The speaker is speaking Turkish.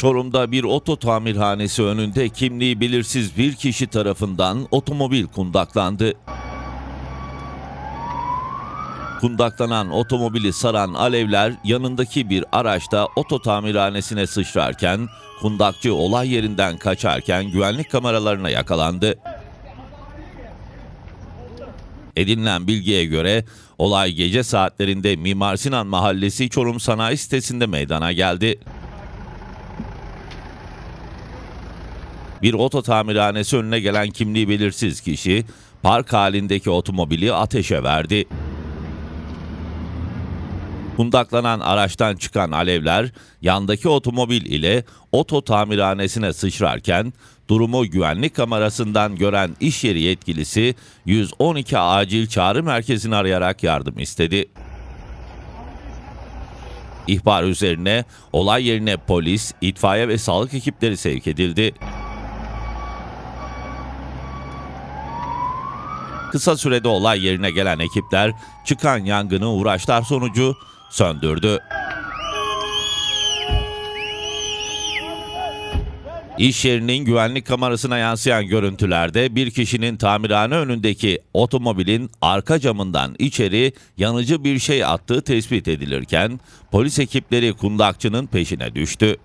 Çorum'da bir oto tamirhanesi önünde kimliği belirsiz bir kişi tarafından otomobil kundaklandı. Kundaklanan otomobili saran alevler yanındaki bir araçta oto tamirhanesine sıçrarken kundakçı olay yerinden kaçarken güvenlik kameralarına yakalandı. Edinilen bilgiye göre olay gece saatlerinde Mimar Sinan Mahallesi Çorum Sanayi Sitesi'nde meydana geldi. Bir oto tamirhanesi önüne gelen kimliği belirsiz kişi park halindeki otomobili ateşe verdi. Kundaklanan araçtan çıkan alevler yandaki otomobil ile oto tamirhanesine sıçrarken durumu güvenlik kamerasından gören iş yeri yetkilisi 112 acil çağrı merkezini arayarak yardım istedi. İhbar üzerine olay yerine polis, itfaiye ve sağlık ekipleri sevk edildi. Kısa sürede olay yerine gelen ekipler çıkan yangını uğraşlar sonucu söndürdü. İş yerinin güvenlik kamerasına yansıyan görüntülerde bir kişinin tamirhane önündeki otomobilin arka camından içeri yanıcı bir şey attığı tespit edilirken polis ekipleri kundakçının peşine düştü.